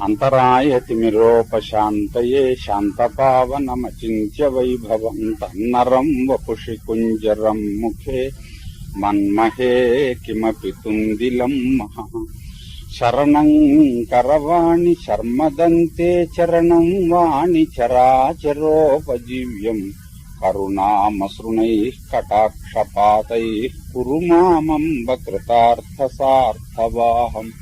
అంతరాయతిమిరోపశాంతయే శాంతపావనమచింత్య వైభవం తన్నరం వపుషి కుంజరం ముఖే మన్మహే కిమపి తుందిలం మహా. శరణం కరవాణి శర్మదంతే చరణం వాణి చరాచరోపజీవ్యం. కరుణామసృణైః కటాక్షపాతైः కురు మామంబ కృతార్థసార్థవాహం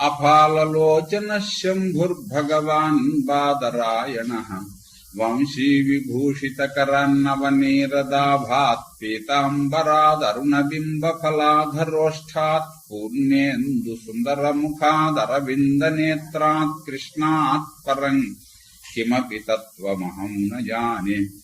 अफालोचन शंभुर्भगवान् बादरायण वंशी विभूषितकरान्नवनीरदाभात् पीताम्बरादरुणबिम्बफलाधरोष्ठात् पूर्णेन्दुसुन्दरमुखादरविन्दनेत्रात् कृष्णात् परम् किमपि तत्त्वमहम् न जाने।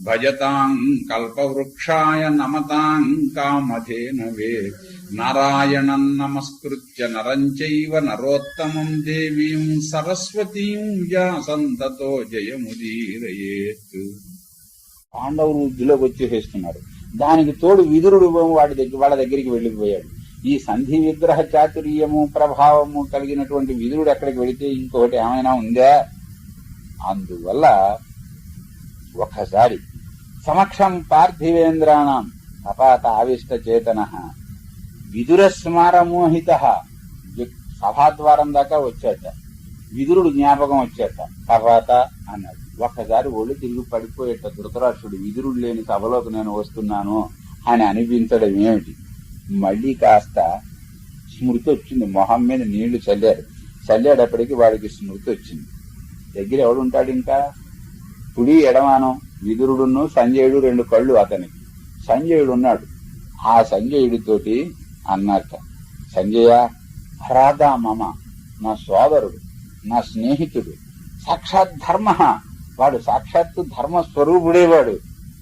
భజతాం కల్పవృక్షాయ నమతాం కామధేనవే నారాయణం నమస్కృత్య నరం చైవ నరోత్తమం దేవీం సరస్వతీం వ్యాసంతతో జయముదీరయేత్. పాండవులు వృద్ధిలోకి వచ్చేసేస్తున్నారు దానికి తోడు విదురుడు వాడి దగ్గర వాళ్ళ దగ్గరికి వెళ్ళిపోయాడు ఈ సంధి విగ్రహ చాతుర్యము ప్రభావము కలిగినటువంటి విదురుడు ఎక్కడికి వెళితే ఇంకొకటి ఏమైనా ఉందా? అందువల్ల ఒకసారి సమక్షం పార్థివేంద్రాణం తపాత ఆవిష్ట చేతన. విదుర స్మారమోహిత సభాద్వారం దాకా వచ్చాట. విదురుడు జ్ఞాపకం వచ్చాట. తర్వాత అన్నాడు ఒక్కసారి ఒళ్ళు తిరిగి పడిపోయేట. ధృతరాష్ట్రుడు విదురుడు లేని సభలోకి నేను వస్తున్నాను అని అనిపించడం ఏమిటి? మళ్ళీ కాస్త స్మృతి వచ్చింది. మొహం మీద నీళ్ళు చల్లారు. చల్లేటప్పటికి వాడికి స్మృతి వచ్చింది. దగ్గర ఎవడుంటాడు ఇంకా? కుడి ఎడమానం. విదురుడును సంజయుడు రెండు కళ్ళు అతనికి సంజయుడు ఉన్నాడు ఆ సంజయుడితోటి అన్నట్ట సంజయ రాధా మమ నా సోదరుడు నా స్నేహితుడు సాక్షాత్ ధర్మ. వాడు సాక్షాత్తు ధర్మ స్వరూపుడే వాడు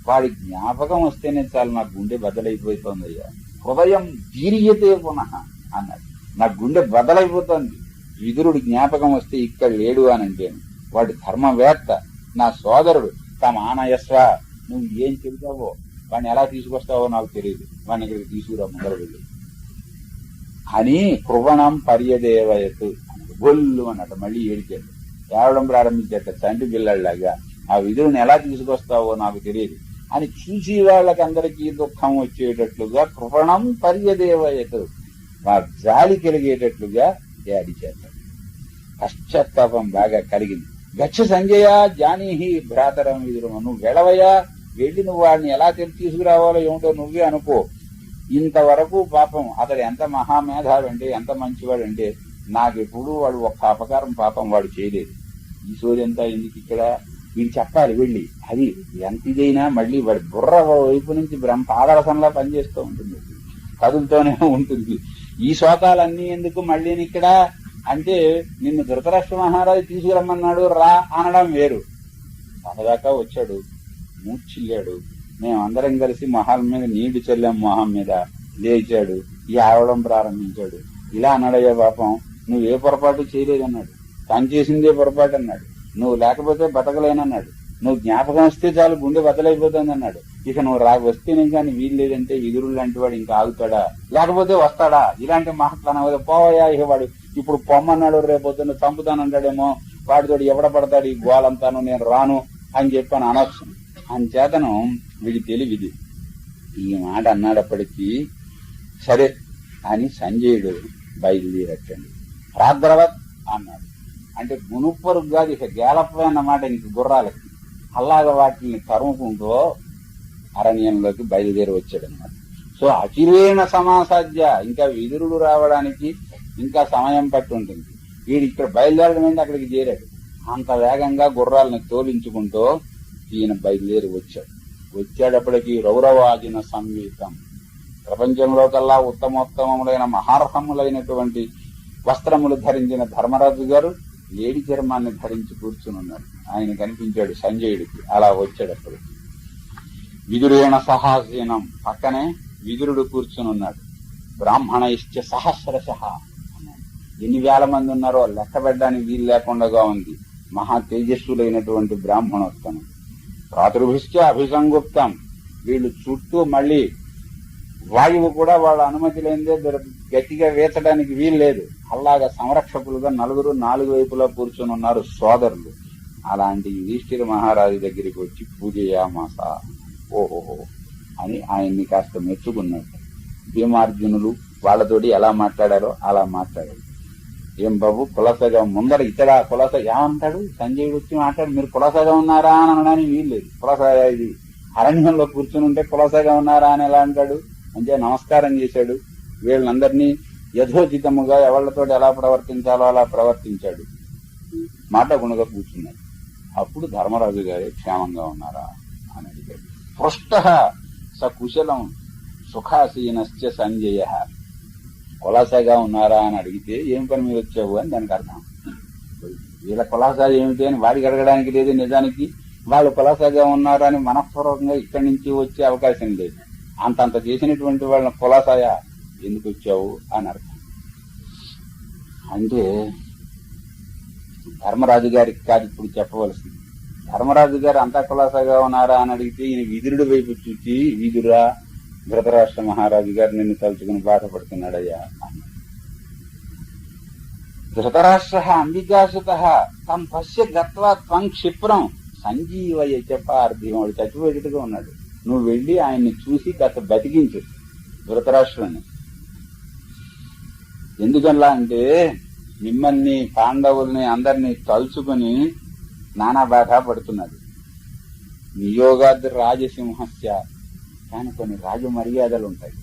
వాడి జ్ఞాపకం వస్తేనే చాలు నా గుండె బదలైపోతుందయ్యా. హృదయం దీర్యతే పునః అన్నాడు. నా గుండె బదలైపోతుంది. విదురుడి జ్ఞాపకం వస్తే ఇక్కడ లేడు అని అంటేను వాడు ధర్మవేత్త నా సోదరుడు సమానయస్వ నువ్వు ఏం చెబుతావో వాడిని ఎలా తీసుకొస్తావో నాకు తెలియదు వాడిని ఇక్కడికి తీసుకురా ముందర వెళ్ళి. అని కృవణం పర్యదేవయత్ గొల్లు అన్నట్టు మళ్ళీ ఏడిచాడు. ఏడవడం ప్రారంభించేట తండ్రి పిల్లల్లాగా ఆ విధులను ఎలా తీసుకొస్తావో నాకు తెలియదు అని చూసి వాళ్ళకందరికీ దుఃఖం వచ్చేటట్లుగా కృపణం పర్యదేవయత్ మా జాలి కలిగేటట్లుగా ఏడిచేట పశ్చాత్తాపం బాగా కలిగింది. గచ్చ సంజయ జానీహి భ్రాతరం విదురు నువ్వు వెళ్ళవయ్యా వెళ్ళి నువ్వు వాడిని ఎలా తెలి తీసుకురావాలో ఏమిటో నువ్వే అనుకో. ఇంతవరకు పాపం అతడు ఎంత మహామేధావంటే ఎంత మంచివాడంటే నాకెప్పుడు వాడు ఒక్క అపకారం పాపం వాడు చేయలేదు. ఈ సూర్యంతా ఎందుకు ఇక్కడ? వీడు చెప్పాలి వెళ్ళి. అది ఎంత ఇదైనా మళ్ళీ వాడి బుర్ర వైపు నుంచి బ్రహ్మ పాదరసంలా పనిచేస్తూ ఉంటుంది. కదులుతూనే ఉంటుంది. ఈ శోకాలన్నీ ఎందుకు మళ్ళీ ఇక్కడ? అంటే నిన్ను ధృతరాష్ట్ర మహారాజు తీసుకురమ్మన్నాడు రా అనడం వేరు. తనదాకా వచ్చాడు మూర్చిల్లాడు మేమందరం కలిసి మొహాల మీద నీళ్ళు చల్లాం మొహం మీద లేచాడు ఏడవడం ప్రారంభించాడు. ఇలా అన్నాడయ్యా పాపం నువ్వు ఏ పొరపాటు చేయలేదన్నాడు. తను చేసిందే పొరపాటు అన్నాడు. నువ్వు లేకపోతే బతకలేనన్నాడు. నువ్వు జ్ఞాపకం వస్తే చాలు గుండె బద్దలైపోతుంది అన్నాడు ఇక నువ్వు రా వస్తేనే కానీ వీలు లేదంటే ఎదురు లాంటి వాడు ఇంకా ఆగుతాడా? లేకపోతే వస్తాడా? ఇలాంటి మాట్లాడన పోవయా ఇక వాడు ఇప్పుడు పొమ్మన్నాడు చంపుతాను చంపుతానంటాడేమో వాడితో ఎవడ పడతాడు ఈ గోలంతాను నేను రాను అని చెప్పాను అనొచ్చు. అంచేతను వీడి తెలివిది. ఈ మాట అన్నాడప్పటికీ సరే అని సంజయుడు బయలుదేరట్టండి రాద్రవత్ అన్నాడు. అంటే మునుపరుగు ఇక గేలపై మాట ఇంక గుర్రాలకి. అలాగ వాటిని తరుముకుంటూ అరణ్యంలోకి బయలుదేరి వచ్చాడనమాట సో అచిరేణ సమాసాధ్య ఇంకా విదురుడు రావడానికి ఇంకా సమయం పట్టి ఉంటుంది వీడు ఇక్కడ బయలుదేరడం ఏంటి? అక్కడికి చేరాడు. అంత వేగంగా గుర్రాలను తోలించుకుంటూ ఈయన బయలుదేరి వచ్చాడు. వచ్చేటప్పటికి రౌరవాజిన సంగీతం. ప్రపంచంలో కల్లా ఉత్తమోత్తమములైన మహార్హములైనటువంటి వస్త్రములు ధరించిన ధర్మరాజు గారు లేడి చర్మాన్ని ధరించి కూర్చుని ఉన్నాడు ఆయన కనిపించాడు సంజయుడికి. అలా వచ్చేటప్పటికి. విదురేణ సహాసీనం. పక్కనే విదురుడు కూర్చుని ఉన్నాడు బ్రాహ్మణ ఇష్ట సహస్రశ. ఎన్ని వేల మంది ఉన్నారో లెక్క పెట్టడానికి వీలు లేకుండా ఉంది. మహా తేజస్సులైనటువంటి బ్రాహ్మణోత్తమం. ప్రాతుర్భిష్ట అభిసంగుప్తం. వీళ్ళు చుట్టూ మళ్ళీ వాయువు కూడా వాళ్ళ అనుమతి లేనిదే గట్టిగా వేచడానికి వీలు లేదు. అలాగా సంరక్షకులుగా నలుగురు నాలుగు వైపులా కూర్చొని ఉన్నారు సోదరులు. అలాంటి యుధిష్ఠిర మహారాజు దగ్గరికి వచ్చి పూజయామాస ఓహోహో అని ఆయన్ని కాస్త మెచ్చుకున్నట్టు భీమార్జునులు వాళ్ళతోటి ఎలా మాట్లాడారో అలా మాట్లాడారు. ఏం బాబు కులసగా ముందర ఇతడా కులస ఏమంటాడు? సంజయుడు వచ్చి మాట్లాడు మీరు కులసగా ఉన్నారా అని అనడానికి వీలు లేదు. ఇది అరణ్యంలో కూర్చుని ఉంటే కులసగా ఉన్నారా అని ఎలా అంటాడు? అంటే నమస్కారం చేశాడు. వీళ్ళందరినీ యథోచితముగా ఎవళ్ళతో ఎలా ప్రవర్తించాలో అలా ప్రవర్తించాడు. మాట్లాడకుండా కూర్చున్నాడు. అప్పుడు ధర్మరాజు గారే క్షేమంగా ఉన్నారా అని అడిగాడు. పృష్ట స కుశలం సుఖాసీనశ్చ సంజయ కులాసాగా ఉన్నారా అని అడిగితే ఏం పని మీద వచ్చావు? అని దానికి అర్థం వీళ్ళ కులాసా ఏమిటి అని వాడికి అడగడానికి లేదు నిజానికి. వాళ్ళు కులాసాగా ఉన్నారా అని మనఃపూర్వకంగా ఇక్కడి నుంచి వచ్చే అవకాశం లేదు. అంతంత చేసినటువంటి వాళ్ళ కులాసాయ? ఎందుకు వచ్చావు? అని అర్థం. అంటే ధర్మరాజు గారికి కాదు ఇప్పుడు చెప్పవలసింది. ధర్మరాజు గారు అంతా కులాసాగా ఉన్నారా అని అడిగితే ఈయన విదురుడి వైపు చూచి విదురా ధృతరాష్ట్ర మహారాజు గారు నిన్ను తలుచుకుని బాధపడుతున్నాడయ్యా. అన్నాడు. ధృతరాష్ట్ర అంబికాసుత తమ పశ్య గత్వా త్వం క్షిప్రం. సంజీవయ్య చెప్పార్థి వాడు చచ్చిపోయేట్టుగా ఉన్నాడు. నువ్వు వెళ్ళి ఆయన్ని చూసి గత బతికించు ధృతరాష్ట్రుని ఎందుకలా అంటే మిమ్మల్ని పాండవుల్ని అందరినీ తలుచుకుని నానా బాధ పడుతున్నాడు నియోగాద్ రాజసింహస్య కానీ కొన్ని రాజు మర్యాదలు ఉంటాయి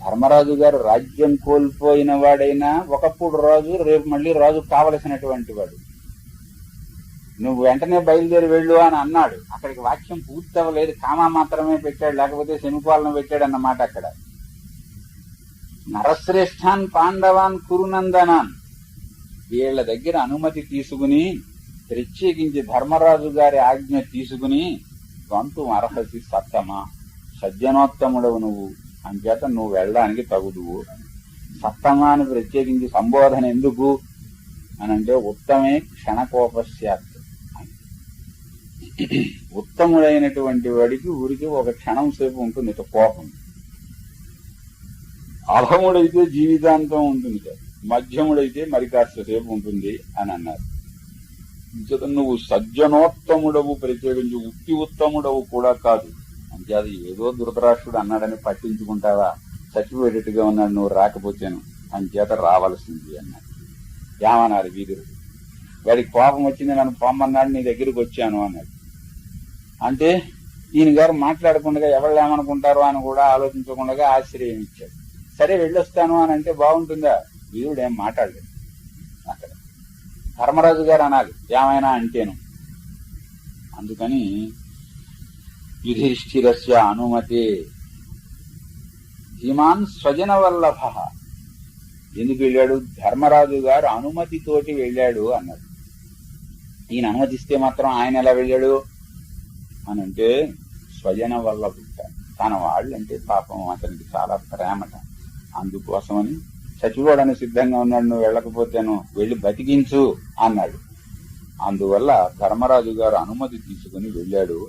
ధర్మరాజు గారు రాజ్యం కోల్పోయిన వాడైనా ఒకప్పుడు రాజు రేపు మళ్ళీ రాజు కావలసినటువంటి వాడు. నువ్వు వెంటనే బయలుదేరి వెళ్ళు అని అన్నాడు. అక్కడికి వాక్యం పూర్తి అవ్వలేదు కామా మాత్రమే పెట్టాడు లేకపోతే సెమిపాలన పెట్టాడు అన్నమాట అక్కడ. నరశ్రేష్ఠాన్ పాండవాన్ కురునందనాన్ వీళ్ళ దగ్గర అనుమతి తీసుకుని ప్రత్యేకించి ధర్మరాజు గారి ఆజ్ఞ తీసుకుని వంతు అర్హసి సత్తమా సజ్జనోత్తముడవు నువ్వు. అంచేత నువ్వు వెళ్ళడానికి తగుదువు. సప్తమాన్ని ప్రత్యేకించి సంబోధన ఎందుకు? అని అంటే ఉత్తమే క్షణకోపశ్యాత్ ఉత్తముడైనటువంటి వాడికి ఊరికి ఒక క్షణం సేపు ఉంటుంది కోపం. అధముడైతే జీవితాంతం ఉంటుంది మధ్యముడైతే మరి కాస్త సేపు ఉంటుంది అని అన్నారు. నువ్వు సజ్జనోత్తముడవు ప్రత్యేకించి ఉత్తి ఉత్తముడవు కూడా కాదు. అది ఏదో దురదరాష్ట్రుడు అన్నాడని పట్టించుకుంటావా? చచ్చిపోయేటట్టుగా ఉన్నాడు నువ్వు రాకపోతేను అంచేత రావాల్సింది అన్నాడు. ఏమన్నారు వీధుడు వాడికి కోపం వచ్చింది నన్ను పొమ్మన్నాడు నీ దగ్గరికి వచ్చాను అన్నాడు. అంటే ఈయన గారు మాట్లాడకుండా ఎవరు ఏమనుకుంటారు అని కూడా ఆలోచించకుండా ఆశ్రయం ఇచ్చాడు. సరే వెళ్ళొస్తాను అని అంటే బాగుంటుందా? వీరుడు ఏం మాట్లాడలేదు. అక్కడ ధర్మరాజు గారు అనాలి. ఏమైనా అంటేను. అందుకని యుధిష్ఠిరస్య అనుమతి ధీమాన్ స్వజన వల్లభ ఎందుకు వెళ్ళాడు? ధర్మరాజు గారు అనుమతితోటి వెళ్ళాడు అన్నాడు. ఈయన అనుమతిస్తే మాత్రం ఆయన ఎలా వెళ్ళాడు? అని అంటే స్వజన వల్ల పుట్టాడు తన వాళ్ళంటే పాపం అతనికి చాలా ప్రేమట. అందుకోసమని చచ్చిపోవడానికి సిద్ధంగా ఉన్నాడు. నువ్వు వెళ్ళకపోతేను వెళ్ళి బతికించు అన్నాడు. అందువల్ల ధర్మరాజు గారు అనుమతి తీసుకుని వెళ్ళాడు